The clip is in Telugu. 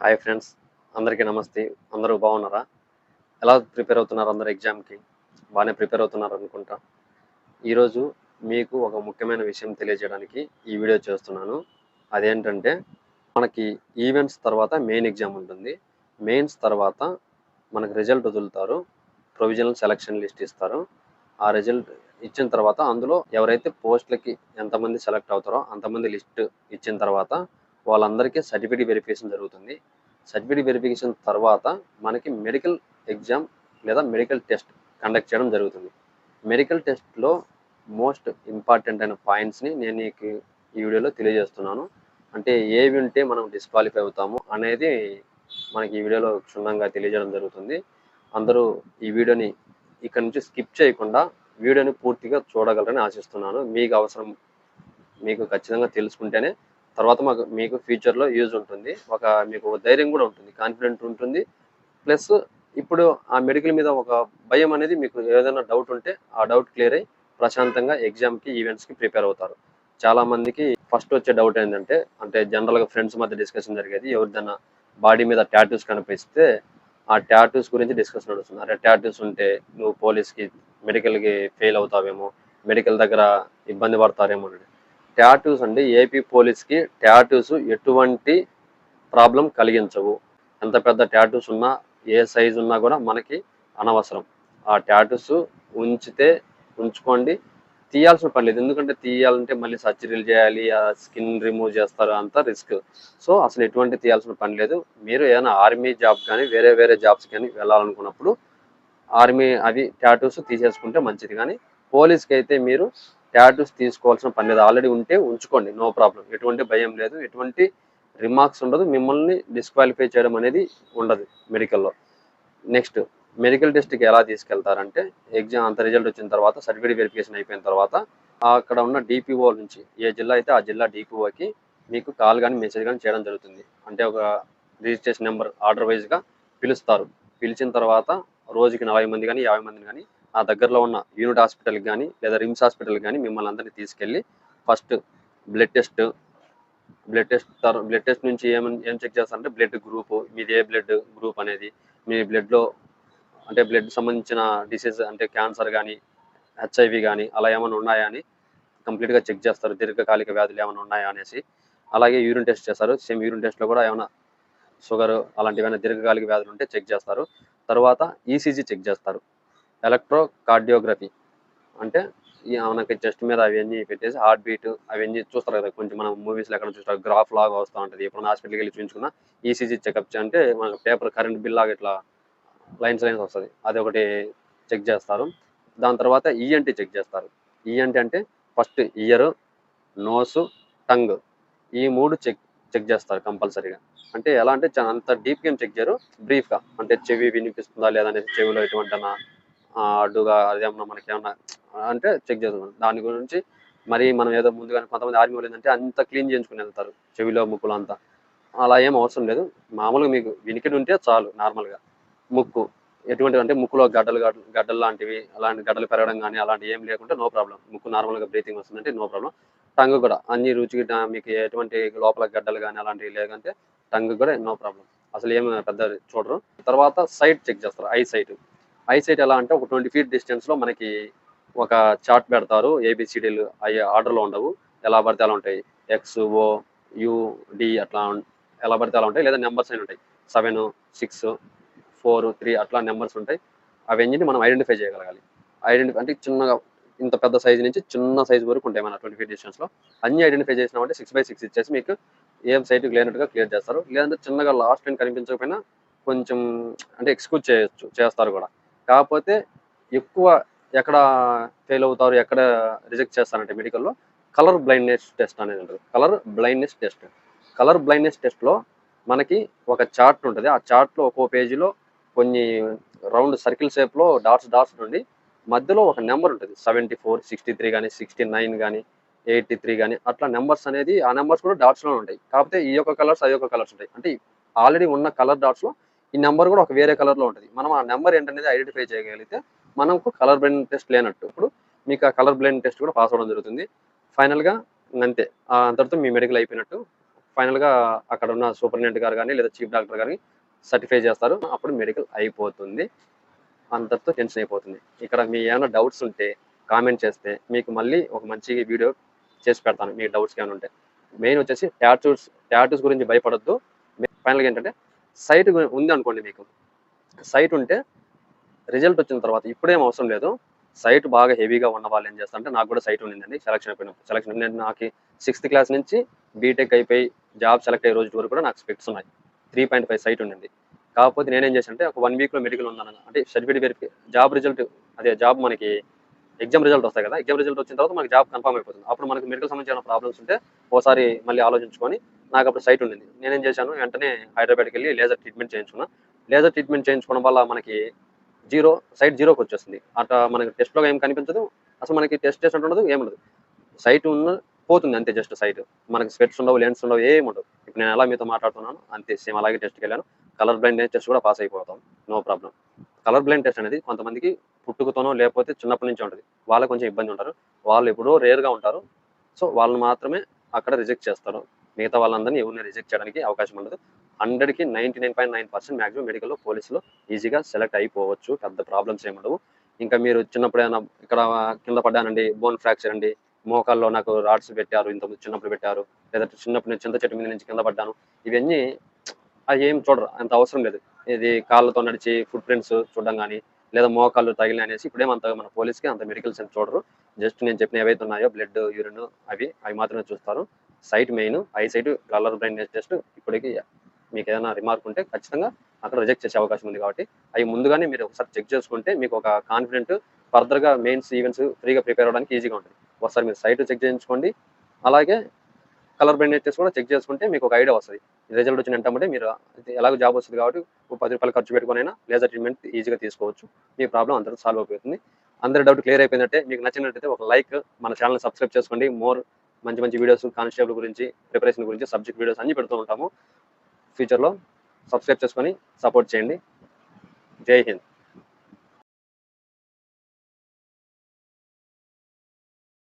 హాయ్ ఫ్రెండ్స్ అందరికీ నమస్తే. అందరూ బాగున్నారా? ఎలా ప్రిపేర్ అవుతున్నారు అందరు ఎగ్జామ్కి? బాగానే ప్రిపేర్ అవుతున్నారు అనుకుంటా. ఈరోజు మీకు ఒక ముఖ్యమైన విషయం తెలియజేయడానికి ఈ వీడియో చేస్తున్నాను. అదేంటంటే మనకి ఈవెంట్స్ తర్వాత మెయిన్ ఎగ్జామ్ ఉంటుంది. మెయిన్స్ తర్వాత మనకు రిజల్ట్ వదులుతారు. ప్రొవిజనల్ సెలక్షన్ లిస్ట్ ఇస్తారు. ఆ రిజల్ట్ ఇచ్చిన తర్వాత అందులో ఎవరైతే పోస్టులకి ఎంతమంది సెలెక్ట్ అవుతారో అంతమంది లిస్ట్ ఇచ్చిన తర్వాత వాళ్ళందరికీ సర్టిఫికేట్ వెరిఫికేషన్ జరుగుతుంది. సర్టిఫికేట్ వెరిఫికేషన్ తర్వాత మనకి మెడికల్ ఎగ్జామ్ లేదా మెడికల్ టెస్ట్ కండక్ట్ చేయడం జరుగుతుంది. మెడికల్ టెస్ట్లో మోస్ట్ ఇంపార్టెంట్ అయిన పాయింట్స్ని నేను నీకు ఈ వీడియోలో తెలియజేస్తున్నాను. అంటే ఏవి ఉంటే మనం డిస్క్వాలిఫై అవుతాము అనేది మనకి ఈ వీడియోలో క్షుణ్ణంగా తెలియజేయడం జరుగుతుంది. అందరూ ఈ వీడియోని ఇక్కడ నుంచి స్కిప్ చేయకుండా వీడియోని పూర్తిగా చూడగలరని ఆశిస్తున్నాను. మీకు అవసరం మీకు ఖచ్చితంగా తెలుసుకుంటేనే తర్వాత మాకు మీకు ఫ్యూచర్లో యూజ్ ఉంటుంది. ఒక మీకు ధైర్యం కూడా ఉంటుంది కాన్ఫిడెంట్ ఉంటుంది. ప్లస్ ఇప్పుడు ఆ మెడికల్ మీద ఒక భయం అనేది మీకు ఏదైనా డౌట్ ఉంటే ఆ డౌట్ క్లియర్ అయ్యి ప్రశాంతంగా ఎగ్జామ్కి ఈవెంట్స్కి ప్రిపేర్ అవుతారు. చాలా మందికి ఫస్ట్ వచ్చే డౌట్ ఏంటంటే అంటే జనరల్గా ఫ్రెండ్స్ మధ్య డిస్కషన్ జరిగేది. ఎవరిదైనా బాడీ మీద టాటూస్ కనిపిస్తే ఆ టాటూస్ గురించి డిస్కషన్ నడుస్తుంది. అరే టాటూస్ ఉంటే నువ్వు పోలీస్కి మెడికల్కి ఫెయిల్ అవుతావేమో మెడికల్ దగ్గర ఇబ్బంది పడతారేమో అని. ట్యాటూస్ అండి. ఏపీ పోలీస్కి ట్యాటూస్ ఎటువంటి ప్రాబ్లం కలిగించవు. ఎంత పెద్ద ట్యాటూస్ ఉన్నా ఏ సైజు ఉన్నా కూడా మనకి అనవసరం. ఆ ట్యాటూస్ ఉంచితే ఉంచుకోండి. తీయాల్సిన పని లేదు. ఎందుకంటే తీయాలంటే మళ్ళీ సర్జరీలు చేయాలి ఆ స్కిన్ రిమూవ్ చేస్తారు అంత రిస్క్. సో అసలు ఎటువంటి తీయాల్సిన పని లేదు. మీరు ఏదైనా ఆర్మీ జాబ్ కానీ వేరే వేరే జాబ్స్ కానీ వెళ్ళాలనుకున్నప్పుడు ఆర్మీ అవి టాటూస్ తీసేసుకుంటే మంచిది. కానీ పోలీస్కి అయితే మీరు ట్యాటూస్ తీసుకోవాల్సిన పని లేదు. ఆల్రెడీ ఉంటే ఉంచుకోండి. నో ప్రాబ్లం ఎటువంటి భయం లేదు. ఎటువంటి రిమార్క్స్ ఉండదు. మిమ్మల్ని డిస్క్వాలిఫై చేయడం అనేది ఉండదు మెడికల్లో నెక్స్ట్ మెడికల్ టెస్ట్కి ఎలా తీసుకెళ్తారంటే ఎగ్జామ్ అంత రిజల్ట్ వచ్చిన తర్వాత సర్టిఫికేట్ వెరిఫికేషన్ అయిపోయిన తర్వాత అక్కడ ఉన్న డిపిఓ నుంచి ఏ జిల్లా అయితే ఆ జిల్లా డిపిఓకి మీకు కాల్ కానీ మెసేజ్ కానీ చేయడం జరుగుతుంది. అంటే ఒక రిజిస్ట్రేషన్ నెంబర్ ఆర్డర్ వైజ్గా పిలుస్తారు. పిలిచిన తర్వాత రోజుకి నలభై మంది కానీ యాభై మందిని కానీ ఆ దగ్గరలో ఉన్న యూనిట్ హాస్పిటల్కి కానీ లేదా రిమ్స్ హాస్పిటల్కి కానీ మిమ్మల్ని అందరినీ తీసుకెళ్ళి first blood test blood test blood test నుంచి ఏమని ఏం చెక్ చేస్తారంటే బ్లడ్ గ్రూప్ మీది ఏ బ్లడ్ గ్రూప్ అనేది మీ బ్లడ్లో అంటే బ్లడ్ సంబంధించిన డిసీజ్ అంటే క్యాన్సర్ కానీ హెచ్ఐవి కానీ అలా ఏమైనా ఉన్నాయా అని కంప్లీట్గా చెక్ చేస్తారు. దీర్ఘకాలిక వ్యాధులు ఏమైనా ఉన్నాయా అనేసి. అలాగే యూరిన్ టెస్ట్ చేస్తారు. సేమ్ యూరిన్ టెస్ట్లో కూడా ఏమైనా షుగర్ అలాంటివైనా దీర్ఘకాలిక వ్యాధులు ఉంటే చెక్ చేస్తారు. తర్వాత ఈసీజీ చెక్ చేస్తారు. ఎలక్ట్రో కార్డియోగ్రఫీ అంటే ఈ మనకి చెస్ట్ మీద అవన్నీ పెట్టేసి హార్ట్ బీట్ అవన్నీ చూస్తారు కదా కొంచెం మనం మూవీస్లో ఎక్కడ చూస్తారు గ్రాఫ్ లాగా వస్తూ ఉంటుంది. ఇప్పుడు హాస్పిటల్కి వెళ్ళి చూపించుకున్న ఈసీజీ చెకప్ అంటే మనకు పేపర్ కరెంట్ బిల్ లాగా ఇట్లా లైన్స్ లైన్స్ వస్తుంది. అది ఒకటి చెక్ చేస్తారు. దాని తర్వాత ఈఎన్టీ చెక్ చేస్తారు. ఈఎన్టీ అంటే ఫస్ట్ ఇయర్ నోసు టంగ్ ఈ మూడు చెక్ చెక్ చేస్తారు కంపల్సరీగా. అంటే ఎలా అంటే అంత డీప్గా చెక్ చేయరు. బ్రీఫ్గా. అంటే చెవి వినిపిస్తుందా లేదా అనేది చెవిలో ఎటువంటి అడ్డుగా అదేమన్నా మనకి ఏమన్నా అంటే చెక్ చేస్తున్నాం. దాని గురించి మరి మనం ఏదో ముందుగానే కొంతమంది ఆర్మీ వాళ్ళు ఏంటంటే అంత క్లీన్ చేయించుకుని వెళ్తారు చెవిలో ముక్కులు అంతా. అలా ఏం అవసరం లేదు. మామూలుగా మీకు వినికిడి ఉంటే చాలు నార్మల్గా. ముక్కు ఎటువంటి అంటే ముక్కులో గడ్డలు గడ్డలు గడ్డలు లాంటివి అలాంటి గడ్డలు పెరగడం కానీ అలాంటివి ఏం లేకుంటే నో ప్రాబ్లం ముక్కు నార్మల్గా బ్రీతింగ్ వస్తుందంటే నో ప్రాబ్లం టంగ్ కూడా అన్ని రుచికి మీకు ఎటువంటి లోపల గడ్డలు కానీ అలాంటివి లేకంటే టంగ్ కూడా నో ప్రాబ్లం అసలు ఏమి పెద్ద చూడరు. తర్వాత సైట్ చెక్ చేస్తారు ఐ సైట్. ఐ సైట్ ఎలా అంటే ఒక ట్వంటీ ఫీట్ డిస్టెన్స్లో మనకి ఒక చార్ట్ పెడతారు. ఏబిసిడీలు అవి ఆర్డర్లో ఉండవు. ఎలా పడితే అలా ఉంటాయి. ఎక్స్ ఓ యు డి అట్లా ఎలా పడితే అలా ఉంటాయి. లేదా నెంబర్స్ అయిన ఉంటాయి. సెవెన్ సిక్స్ ఫోర్ త్రీ అట్లా నెంబర్స్ ఉంటాయి. అవన్నీ మనం ఐడెంటిఫై చేయగలగాలి. ఐడెంటిఫై అంటే చిన్నగా ఇంత పెద్ద సైజ్ నుంచి చిన్న సైజ్ వరకు ఉంటాయి మన ట్వంటీ ఫీట్ డిస్టెన్స్లో అన్ని ఐడెంటిఫై చేసినామంటే సిక్స్ బై సిక్స్ ఇచ్చేసి మీకు ఏం సైట్కి లేనట్టుగా క్లియర్ చేస్తారు. లేదంటే చిన్నగా లాస్ట్ లైన్ కనిపించకపోయినా కొంచెం అంటే ఎక్స్క్యూజ్ చేయొచ్చు చేస్తారు కూడా. కాకపోతే ఎక్కువ ఎక్కడ ఫెయిల్ అవుతారు ఎక్కడ రిజెక్ట్ చేస్తారంటే మెడికల్లో కలర్ బ్లైండ్నెస్ టెస్ట్ అనేది ఉంటుంది. Colour blindness test. Colour blindness టెస్ట్లో మనకి ఒక చార్ట్ ఉంటుంది. ఆ చార్ట్లో ఒక్కో పేజీలో కొన్ని రౌండ్ సర్కిల్ షేప్లో డాట్స్ డాట్స్ నుండి మధ్యలో ఒక నెంబర్ ఉంటుంది. సెవెంటీ ఫోర్ సిక్స్టీ త్రీ కానీ సిక్స్టీ నైన్ కానీ ఎయిటీ త్రీ కానీ అట్లా నెంబర్స్ అనేది ఆ నెంబర్స్ కూడా డాట్స్లో ఉంటాయి. కాకపోతే ఈ యొక్క కలర్స్ ఆ యొక్క కలర్స్ ఉంటాయి. అంటే ఆల్రెడీ ఉన్న కలర్ డాట్స్లో ఈ నెంబర్ కూడా ఒక వేరే కలర్లో ఉంటుంది. మనం ఆ నెంబర్ ఏంటనేది ఐడెంటిఫై చేయగలిగితే మనకు కలర్ బ్లైండ్ టెస్ట్ లేనట్టు ఇప్పుడు మీకు ఆ కలర్ బ్లైండ్ టెస్ట్ కూడా పాస్ అవ్వడం జరుగుతుంది. ఫైనల్గా అంతే. అంతటితో మీ మెడికల్ అయిపోయినట్టు ఫైనల్గా అక్కడ ఉన్న సూపరింటెండెంట్ గారు కానీ లేదా చీఫ్ డాక్టర్ గారిని సర్టిఫై చేస్తారు. అప్పుడు మెడికల్ అయిపోతుంది. అంతటితో టెన్షన్ అయిపోతుంది. ఇక్కడ మీ ఏమైనా డౌట్స్ ఉంటే కామెంట్ చేస్తే మీకు మళ్ళీ ఒక మంచి వీడియో చేసి పెడతాను. మీ డౌట్స్ ఏమైనా ఉంటే. మెయిన్ వచ్చేసి ట్యాటూస్ ట్యాటూస్ గురించి భయపడద్దు. ఫైనల్గా ఏంటంటే సైట్ ఉంది అనుకోండి మీకు. సైట్ ఉంటే రిజల్ట్ వచ్చిన తర్వాత ఇప్పుడేం అవసరం లేదు. సైట్ బాగా హెవీగా ఉన్న వాళ్ళు ఏం చేస్తారంటే నాకు కూడా సైట్ ఉండిందండి సెలక్షన్ అయిపోయినప్పుడు సెలక్షన్ నేను నాకు సిక్స్త్ క్లాస్ నుంచి బీటెక్ అయిపోయి జాబ్ సెలెక్ట్ అయ్యే రోజు వరకు కూడా నాకు స్పెక్ట్స్ ఉన్నాయి. త్రీ పాయింట్ ఫైవ్ సైట్ ఉండింది. కాకపోతే నేనేం చేశాను అంటే ఒక వన్ వీక్లో మెడికల్ ఉందన్న అంటే సర్టిఫికేట్ వెరిఫి జాబ్ రిజల్ట్ అదే జాబ్ మనకి ఎగ్జామ్ రిజల్ట్ వస్తాయి కదా ఎగ్జామ్ రిజల్ట్ వచ్చిన తర్వాత మనకి జాబ్ కన్ఫర్మ్ అయిపోతుంది. అప్పుడు మనకి మెడికల్ సంబంధించిన ప్రాబ్లమ్స్ ఉంటే ఓసారి మళ్ళీ ఆలోచించుకొని నాకు అప్పుడు సైట్ ఉండింది. నేనేం చేశాను వెంటనే హైదరాబాద్కి వెళ్ళి లేజర్ ట్రీట్మెంట్ చేయించుకున్నా. లేజర్ ట్రీట్మెంట్ చేయించుకోవడం వల్ల మనకి జీరో సైట్ జీరోకి వచ్చేస్తుంది అట్లా మనకి టెస్ట్లో ఏం కనిపించదు అసలు మనకి టెస్ట్ చేసినట్టు ఉండదు ఏముండదు సైట్ ఉన్న పోతుంది అంతే జస్ట్ సైట్ మనకి స్వెట్స్ ఉండవు లెన్స్ ఉండవు ఏం ఉండవు. ఇప్పుడు నేను ఎలా మీతో మాట్లాడుతున్నాను అంతే సేమ్ అలాగే టెస్ట్కి వెళ్ళాను. కలర్ బ్లైండ్ టెస్ట్ కూడా పాస్ అయిపోతాం no problem colour blind test అనేది కొంతమందికి పుట్టుకతోనో లేకపోతే చిన్నప్పటి నుంచి ఉంటుంది. వాళ్ళకి కొంచెం ఇబ్బంది ఉంటారు. వాళ్ళు ఎప్పుడో రేర్గా ఉంటారు. సో వాళ్ళని మాత్రమే అక్కడ రిజెక్ట్ చేస్తారు. మిగతా వాళ్ళందరినీ ఎవరిని రిజెక్ట్ చేయడానికి అవకాశం ఉండదు. హండ్రెడ్కి ninety nine point nine percent maximum మెడికల్లో పోలీసులో ఈజీగా సెలెక్ట్ అయిపోవచ్చు. పెద్ద ప్రాబ్లమ్స్ ఏమి ఉండవు. ఇంకా మీరు చిన్నప్పుడు ఏమైనా ఇక్కడ కింద పడ్డానండి బోన్ ఫ్రాక్చర్ అండి మోకాల్లో నాకు రాడ్స్ పెట్టారు ఇంత చిన్నప్పుడు పెట్టారు లేదా చిన్నప్పుడు నేను చింత చెట్టు మీద నుంచి కింద పడ్డాను. ఇవన్నీ అవి ఏం చూడరు అంత అవసరం లేదు. ఇది కాళ్ళతో నడిచి ఫుట్ ప్రింట్స్ చూడడం కానీ లేదా మోకాళ్ళు తగిలిన అనేసి ఇప్పుడేమంత మన పోలీస్కి అంత మెడికల్స్ అని చూడరు. జస్ట్ నేను చెప్పిన ఏవైతే ఉన్నాయో బ్లడ్ యూరిన్ అవి అవి మాత్రమే చూస్తారు. Sight main eye sight colour blindness test ఇప్పటికి మీకు ఏదైనా రిమార్క్ ఉంటే ఖచ్చితంగా అక్కడ రిజెక్ట్ చేసే అవకాశం ఉంది కాబట్టి అవి ముందుగానే మీరు ఒకసారి చెక్ చేసుకుంటే మీకు ఒక కాన్ఫిడెంట్ ఫర్దర్గా మెయిన్స్ ఈవెంట్స్ ఫ్రీగా ప్రిపేర్ అవ్వడానికి ఈజీగా ఉంటుంది. ఒకసారి మీరు సైట్ చెక్ చేయించుకోండి. అలాగే కలర్ బ్లైండ్నెస్ టెస్ట్ కూడా చెక్ చేసుకుంటే మీకు ఒక ఐడియా వస్తుంది. రిజల్ట్ వచ్చిన వెంటనే మీరు ఎలాగ ఎలాగో జాబ్ వస్తుంది కాబట్టి పది రూపాయలు ఖర్చు పెట్టుకునైనా లేజర్ ట్రీట్మెంట్ ఈజీగా తీసుకోవచ్చు. మీ ప్రాబ్లం అందరూ సాల్వ్ అయిపోతుంది. అందరి డౌట్ క్లియర్ అయిపోయిందంటే మీకు నచ్చినట్టయితే ఒక లైక్ మన ఛానల్ సబ్స్క్రైబ్ చేసుకోండి. మోర్ మంచి మంచి వీడియోస్ కానిస్టేబుల్ గురించి ప్రిపరేషన్ గురించి సబ్జెక్ట్ వీడియోస్ అన్ని పెడుతూ ఉంటాము. ఫ్యూచర్లో సబ్స్క్రైబ్ చేసుకొని సపోర్ట్ చేయండి. జై హింద్.